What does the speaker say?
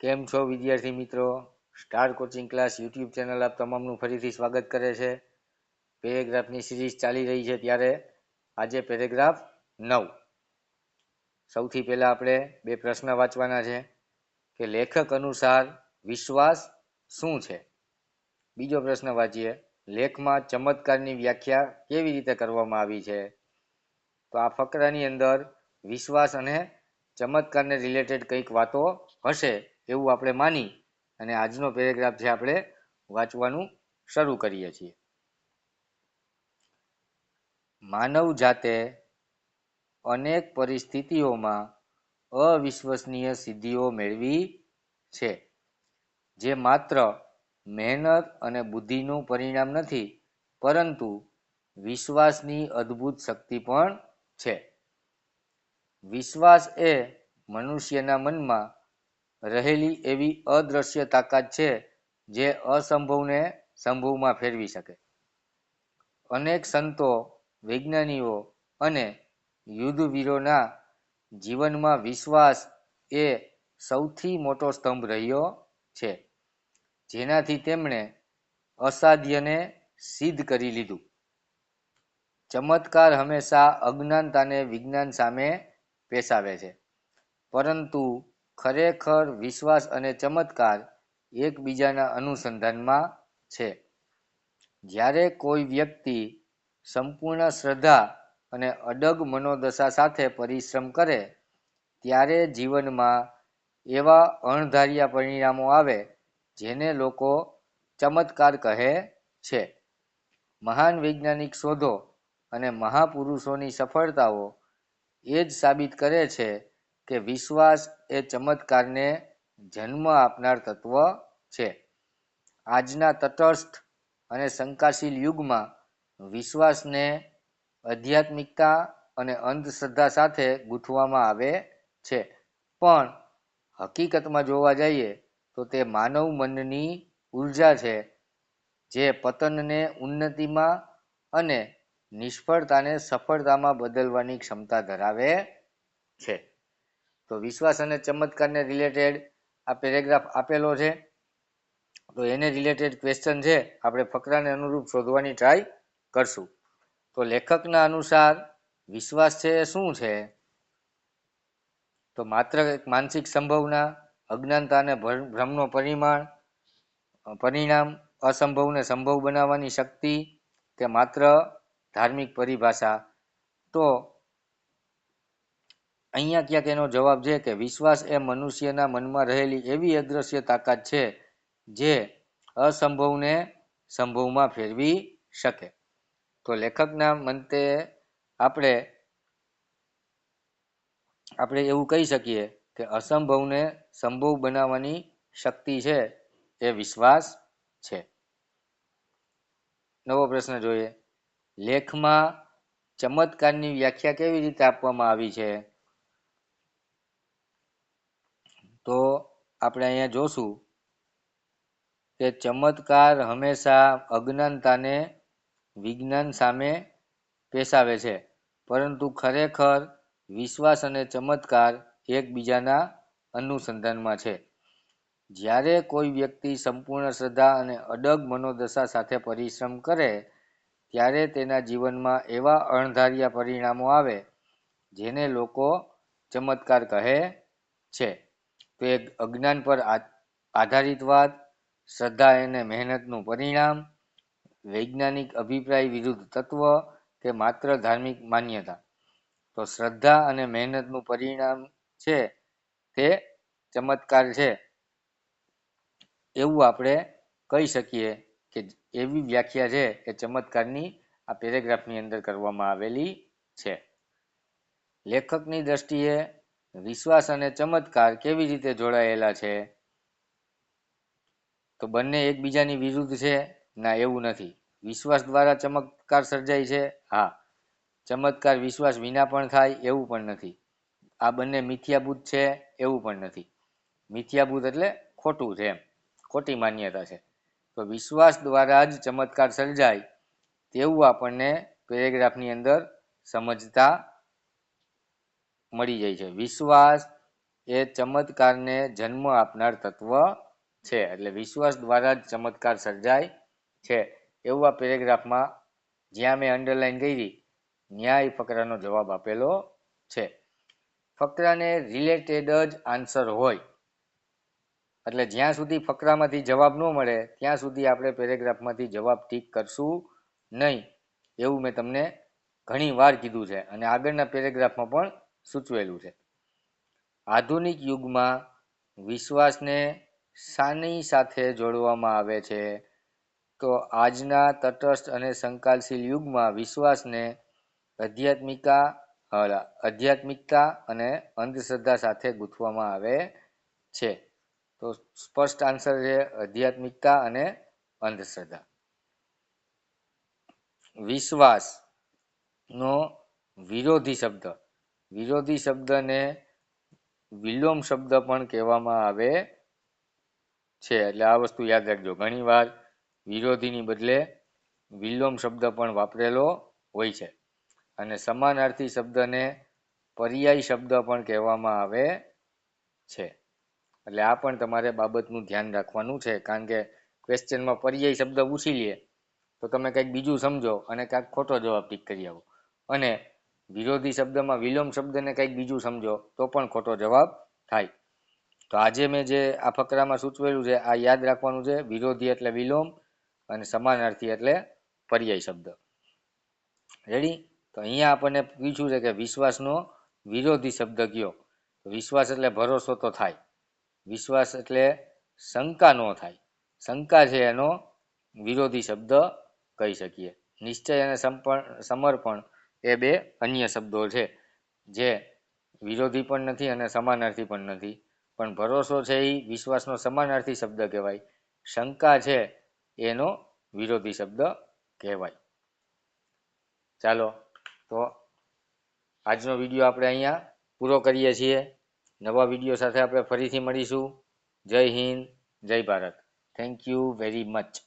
કેમ છો વિદ્યાર્થી મિત્રો? Star coaching class YouTube channel આપ તમામનું ફરીથી સ્વાગત કરે છે. પેરેગ્રાફની સિરીઝ ચાલી રહી છે ત્યારે આજે પેરેગ્રાફ નવ. સૌથી પહેલાં આપણે બે પ્રશ્ન વાંચવાના છે કે લેખક અનુસાર વિશ્વાસ શું છે? બીજો પ્રશ્ન વાંચીએ. લેખમાં ચમત્કારની વ્યાખ્યા કેવી રીતે કરવામાં આવી છે? તો આ ફકરાની અંદર વિશ્વાસ અને ચમત્કારને રિલેટેડ કંઈક વાતો હશે. એવું આપણે માની અને આજનો પેરેગ્રાફ જે આપણે વાંચવાનું શરૂ કરીએ છીએ. માનવ જાતે અનેક પરિસ્થિતિઓમાં અવિશ્વસનીય સિદ્ધિઓ મેળવી છે, જે માત્ર મહેનત અને બુદ્ધિનું પરિણામ નથી, પરંતુ વિશ્વાસની અદ્ભુત શક્તિ પણ છે. વિશ્વાસ એ મનુષ્યના મનમાં રહેલી એવી અદ્રશ્ય તાકાત છે જે અસંભવને સંભવમાં ફેરવી શકે. અનેક સંતો વિજ્ઞાનીઓ અને યુદ્ધવીરોના જીવનમાં વિશ્વાસ એ સૌથી મોટો સ્તંભ રહ્યો છે, જેનાથી તેમણે અસાધ્યને સિદ્ધ કરી લીધું. ચમત્કાર હંમેશા અજ્ઞાનતાને વિજ્ઞાન સામે પેશાવે છે, પરંતુ ખરેખર વિશ્વાસ અને ચમત્કાર એકબીજાના અનુસંધાનમાં છે. જ્યારે કોઈ વ્યક્તિ સંપૂર્ણ શ્રદ્ધા અને અડગ મનોદશા સાથે પરિશ્રમ કરે, ત્યારે જીવનમાં એવા અણધાર્યા પરિણામો આવે, જેને લોકો ચમત્કાર કહે છે. મહાન વૈજ્ઞાનિક શોધો અને મહાપુરુષોની સફળતાઓ એ જ સાબિત કરે છે કે વિશ્વાસ એ ચમત્કારને જન્મ આપનાર તત્વ છે. આજના તટસ્થ અને શંકાશીલ યુગમાં વિશ્વાસને આધ્યાત્મિકતા અને અંધશ્રદ્ધા સાથે ગૂંથવામાં આવે છે. પણ હકીકતમાં જોવા જઈએ તો તે માનવ મનની ઊર્જા છે, જે પતનને ઉન્નતિમાં અને નિષ્ફળતાને સફળતામાં બદલવાની ક્ષમતા ધરાવે છે. તો વિશ્વાસ અને ચમત્કારને રિલેટેડ આ પેરેગ્રાફ આપેલો છે. તો એને રિલેટેડ ક્વેશ્ચન છે. આપણે ફકરાને અનુરૂપ શોધવાની ટ્રાય કરશું. તો લેખકના અનુસાર વિશ્વાસ છે શું છે? તો માત્ર એક માનસિક સંભાવના, અજ્ઞાનતા અને ભ્રમનો પરિમાણ પરિણામ, અસંભવને સંભવ બનાવવાની શક્તિ કે માત્ર ધાર્મિક પરિભાષા. તો અહીંયા ક્યાંક એનો જવાબ છે કે વિશ્વાસ એ મનુષ્યના મનમાં રહેલી એવી અદ્રશ્ય તાકાત છે જે અસંભવને સંભવમાં ફેરવી શકે. તો લેખકના મંતે આપણે આપણે એવું કહી શકીએ કે અસંભવને સંભવ બનાવવાની શક્તિ છે, એ વિશ્વાસ છે. નવો પ્રશ્ન જોઈએ. લેખમાં ચમત્કારની વ્યાખ્યા કેવી રીતે આપવામાં આવી છે? તો આપણે અહીંયા જોશું કે ચમત્કાર હંમેશા અજ્ઞાનતાને વિજ્ઞાન સામે પેશાવે છે, પરંતુ ખરેખર વિશ્વાસ અને ચમત્કાર એકબીજાના અનુસંધાનમાં છે. જ્યારે કોઈ વ્યક્તિ સંપૂર્ણ શ્રદ્ધા અને અડગ મનોદશા સાથે પરિશ્રમ કરે, ત્યારે તેના જીવનમાં એવા અણધાર્યા પરિણામો આવે, જેને લોકો ચમત્કાર કહે છે. તો એક અજ્ઞાન પર આધારિત વાત શ્રદ્ધા અને મહેનતનું પરિણામ, વૈજ્ઞાનિક અભિપ્રાય વિરુદ્ધ તત્વ કે માત્ર ધાર્મિક માન્યતા. તો શ્રદ્ધા અને મહેનતનું પરિણામ છે તે ચમત્કાર છે. એવું આપણે કહી શકીએ કે એવી વ્યાખ્યા છે કે ચમત્કારની આ પેરેગ્રાફની અંદર કરવામાં આવેલી છે. લેખકની દ્રષ્ટિએ વિશ્વાસ અને ચમત્કાર કેવી રીતે જોડાયેલા છે? તો બંને એકબીજાની વિરુદ્ધ છે? ના, એવું નથી. વિશ્વાસ દ્વારા ચમત્કાર સર્જાય છે? હા. ચમત્કાર વિશ્વાસ વિના પણ થાય એવું પણ નથી. આ બંને મિથ્યાભૂત છે? એવું પણ નથી. મિથ્યાભૂત એટલે ખોટું છે એમ. ખોટી માન્યતા છે. તો વિશ્વાસ દ્વારા જ ચમત્કાર સર્જાય તેવું આપણને પેરેગ્રાફની અંદર સમજતા મળી જાય છે. વિશ્વાસ એ ચમત્કારને જન્મ આપનાર તત્વ છે. એટલે વિશ્વાસ દ્વારા જ ચમત્કાર સર્જાય છે. એવું આ પેરેગ્રાફમાં જ્યાં મેં અંડરલાઈન કરી, ન્યાય ફકરાનો જવાબ આપેલો છે. ફકરાને રિલેટેડ જ આન્સર હોય. એટલે જ્યાં સુધી ફકરામાંથી જવાબ ન મળે, ત્યાં સુધી આપણે પેરેગ્રાફમાંથી જવાબ ટીક કરશું નહીં. એવું મેં તમને ઘણી વાર કીધું છે. અને આગળના પેરેગ્રાફમાં પણ સૂચવેલું છે. આધુનિક યુગમાં વિશ્વાસને શાની સાથે જોડવામાં આવે છે. તો આજના તટસ્થ અને સંકાલશીલ યુગમાં વિશ્વાસને આધ્યાત્મિકા આધ્યાત્મિકતા અને અંધશ્રદ્ધા સાથે ગૂંથવામાં આવે છે. તો સ્પષ્ટ આન્સર છે આધ્યાત્મિકતા અને અંધશ્રદ્ધા. વિશ્વાસ નો વિરોધી શબ્દ વિરોધી શબ્દને વિલોમ શબ્દ પણ કહેવામાં આવે છે. એટલે આ વસ્તુ યાદ રાખજો. ઘણીવાર વિરોધીની બદલે વિલોમ શબ્દ પણ વાપરેલો હોય છે. અને સમાનાર્થી શબ્દને પર્યાય શબ્દ પણ કહેવામાં આવે છે. એટલે આ પણ તમારે બાબતનું ધ્યાન રાખવાનું છે. કારણ કે ક્વેશ્ચનમાં પર્યાય શબ્દ પૂછી લે તો તમે કંઈક બીજું સમજો અને કાંઈક ખોટો જવાબ ટીક કરી આવો. અને વિરોધી શબ્દમાં વિલોમ શબ્દને કંઈક બીજું સમજો, તો પણ ખોટો જવાબ થાય. તો આજે મેં જે આ ફકરામાં સૂચવેલું છે, આ યાદ રાખવાનું છે, વિરોધી એટલે વિલોમ અને સમાનાર્થી એટલે પર્યાય શબ્દ. રેડી તો અહીંયા આપણને પૂછ્યું છે કે વિશ્વાસનો વિરોધી શબ્દ કયો? વિશ્વાસ એટલે ભરોસો તો થાય. વિશ્વાસ એટલે શંકા ન થાય. શંકા છે એનો વિરોધી શબ્દ કહી શકીએ. નિશ્ચય અને સમર્પણ એ બે અન્ય શબ્દો છે, જે વિરોધી પણ નથી અને સમાનાર્થી પણ નથી. પણ ભરોસો છે એ વિશ્વાસનો સમાનાર્થી શબ્દ કહેવાય. શંકા છે એનો વિરોધી શબ્દ કહેવાય. ચાલો, તો આજનો વીડિયો આપણે અહીંયા પૂરો કરીએ છીએ. નવા વીડિયો સાથે આપણે ફરીથી મળીશું. જય હિન્દ, જય Bharat. Thank you very much